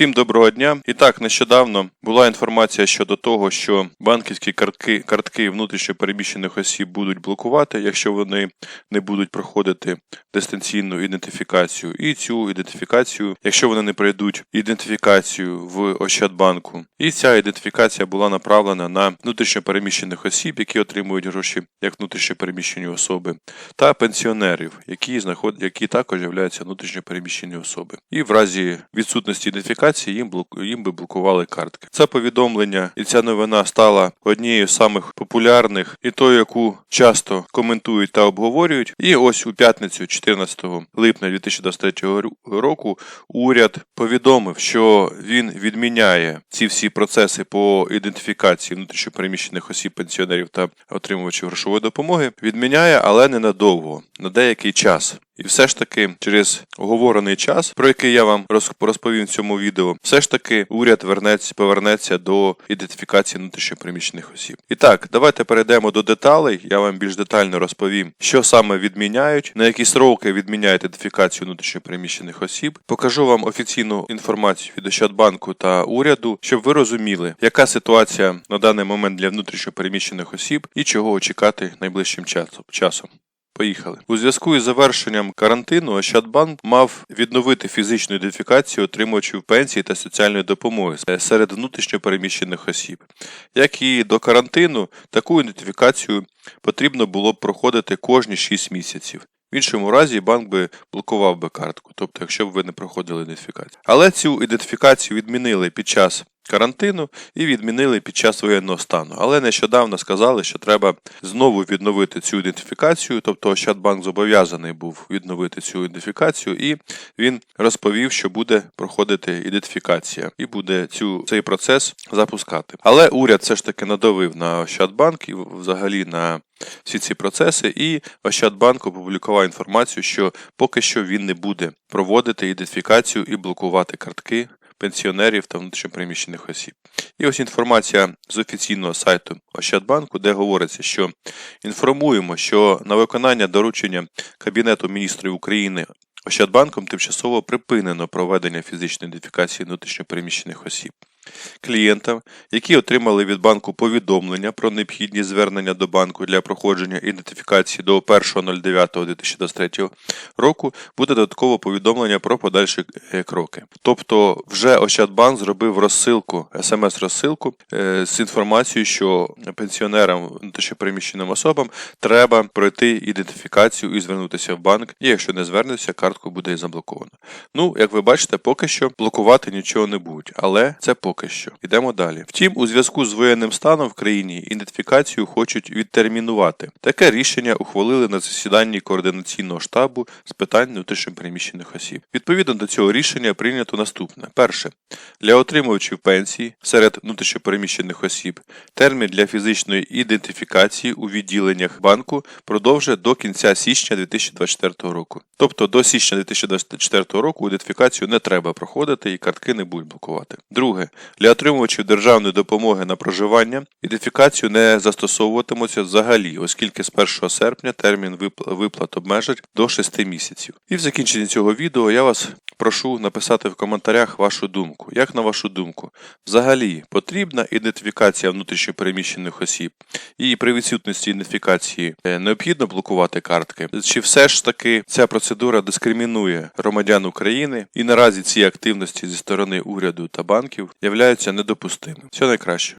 Всім доброго дня. І так, нещодавно була інформація щодо того, що банківські картки, картки внутрішньопереміщених осіб будуть блокувати, якщо вони не будуть проходити дистанційну ідентифікацію. І цю ідентифікацію, якщо вони не пройдуть ідентифікацію в Ощадбанку. І ця ідентифікація була направлена на внутрішньопереміщених осіб, які отримують гроші як внутрішньопереміщені особи, та пенсіонерів, які знаход... які також являються внутрішньопереміщені особи. І в разі відсутності ідентифікації їм блок... їм би блокували картки. Це повідомлення і ця новина стала однією з самих популярних і тою, яку часто коментують та обговорюють. І ось у п'ятницю, 14 липня 2023 року, уряд повідомив, що він відміняє ці всі процеси по ідентифікації внутрішньопереміщених осіб, пенсіонерів та отримувачів грошової допомоги. Відміняє, але ненадовго, на деякий час. І все ж таки, через оговорений час, про який я вам розповім в цьому відео, все ж таки уряд вернеться, повернеться до ідентифікації внутрішньопереміщених осіб. І так, давайте перейдемо до деталей. Я вам більш детально розповім, що саме відміняють, на які сроки відміняють ідентифікацію внутрішньопереміщених осіб. Покажу вам офіційну інформацію від Ощадбанку та уряду, щоб ви розуміли, яка ситуація на даний момент для внутрішньопереміщених осіб і чого очікати найближчим часом-. Поїхали. У зв'язку із завершенням карантину Ощадбанк мав відновити фізичну ідентифікацію отримувачів пенсії та соціальної допомоги серед внутрішньопереміщених осіб. Як і до карантину, таку ідентифікацію потрібно було б проходити кожні 6 місяців. В іншому разі банк би блокував би картку, тобто якщо б ви не проходили ідентифікацію. Але цю ідентифікацію відмінили під час карантину і відмінили під час воєнного стану. Але нещодавно сказали, що треба знову відновити цю ідентифікацію, тобто Ощадбанк зобов'язаний був відновити цю ідентифікацію, і він розповів, що буде проходити ідентифікація і буде цю цей процес запускати. Але уряд все ж таки надавив на Ощадбанк і взагалі на всі ці процеси, і Ощадбанк опублікував інформацію, що поки що він не буде проводити ідентифікацію і блокувати картки пенсіонерів та внутрішньопереміщених осіб. І ось інформація з офіційного сайту Ощадбанку, де говориться, що інформуємо, що на виконання доручення Кабінету міністрів України Ощадбанком тимчасово припинено проведення фізичної ідентифікації внутрішньопереміщених осіб. Клієнтам, які отримали від банку повідомлення про необхідність звернення до банку для проходження ідентифікації до 1.09.2023 року, буде додаткове повідомлення про подальші е, кроки. Тобто, вже Ощадбанк зробив розсилку, смс-розсилку е, з інформацією, що пенсіонерам внутрішньопереміщеним особам треба пройти ідентифікацію і звернутися в банк. І якщо не звернеться, картку буде заблоковано. Ну, як ви бачите, поки що блокувати нічого не будуть, але це поки що. Йдемо далі. Втім, у зв'язку з воєнним станом в країні ідентифікацію хочуть відтермінувати. Таке рішення ухвалили на засіданні координаційного штабу з питань внутрішньопереміщених осіб. Відповідно до цього рішення прийнято наступне: перше для отримувачів пенсії серед внутрішньопереміщених осіб термін для фізичної ідентифікації у відділеннях банку продовжує до кінця січня 2024 року. Тобто до січня 2024 року ідентифікацію не треба проходити і картки не будуть блокувати. Друге, для отримувачів державної допомоги на проживання ідентифікацію не застосовуватимуться взагалі, оскільки з 1 серпня термін виплат обмежать до 6 місяців. І в закінченні цього відео я вас прошу написати в коментарях вашу думку. Як на вашу думку, взагалі потрібна ідентифікація внутрішньопереміщених осіб, і при відсутності ідентифікації е, необхідно блокувати картки? Чи все ж таки ця процедура дискримінує громадян України і наразі ці активності зі сторони уряду та банків являються недопустимими? Все найкраще.